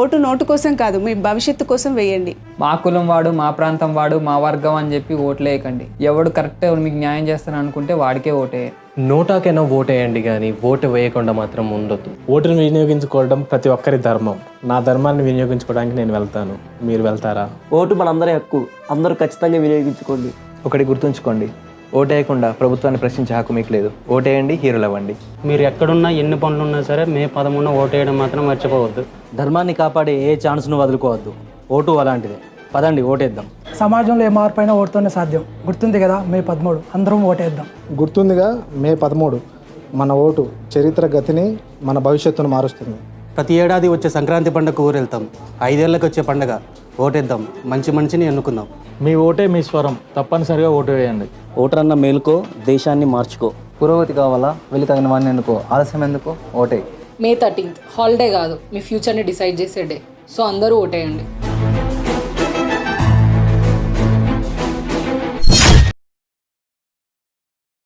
Vote note కోసం కాదు మీ భవిష్యత్తు కోసం వేయండి. మా కులం వాడు మా ప్రాంతం వాడు మా వర్గం అని చెప్పి ఓట్లేయకండి ఎవడు కరెక్ట్ మీకు న్యాయం చేస్తాను అనుకుంటే వాడికే ఓటే. నోటాకైనా ఓటేయండి కానీ ఓటు వేయకుండా మాత్రం ఉండొద్దు. ఓటును వినియోగించుకోవడం ప్రతి ఒక్కరి ధర్మం. నా ధర్మాన్ని వినియోగించుకోవడానికి నేను వెళ్తాను. మీరు వెళ్తారా? ఓటు మనందరి హక్కు. అందరూ ఖచ్చితంగా వినియోగించుకోండి. ఒకటి గుర్తుంచుకోండి. ఓటేయకుండా ప్రభుత్వాన్ని ప్రశ్నించే హక్కు మీకు లేదు. ఓటేయండి హీరోలు అవ్వండి. మీరు ఎక్కడున్నా ఎన్ని పనులు ఉన్నా సరే మే పదమూడున ఓటేయడం మాత్రం మర్చిపోవద్దు. ధర్మాన్ని కాపాడే ఏ ఛాన్స్ను వదులుకోవద్దు. ఓటు అలాంటిదే. పదండి ఓటేద్దాం. సమాజంలో ఏ మార్పు అయినా ఓటుతోనే సాధ్యం. గుర్తుంది కదా మే పదమూడు. అందరం ఓటేద్దాం. గుర్తుందిగా మే పదమూడు. మన ఓటు చరిత్ర గతిని మన భవిష్యత్తును మారుస్తుంది. ప్రతి ఏడాది వచ్చే సంక్రాంతి పండుగ ఊరెళ్తాం. ఐదేళ్ళకు వచ్చే పండుగ. ఓటేద్దాం. మంచి మనిషిని ఎన్నుకుందాం. మీ ఓటే మీ స్వరం. తప్పనిసరిగా ఓటు వేయండి. ఓటరన్న మేలుకో దేశాన్ని మార్చుకో. పురోగతి కావాలా వెళ్ళి తగిన వాడిని ఎందుకో ఆలస్యం ఎందుకో? ఓటే. May thirteenth. హాలిడే కాదు. మీ ఫ్యూచర్ని డిసైడ్ చేసే డే. సో అందరూ ఓటేయండి.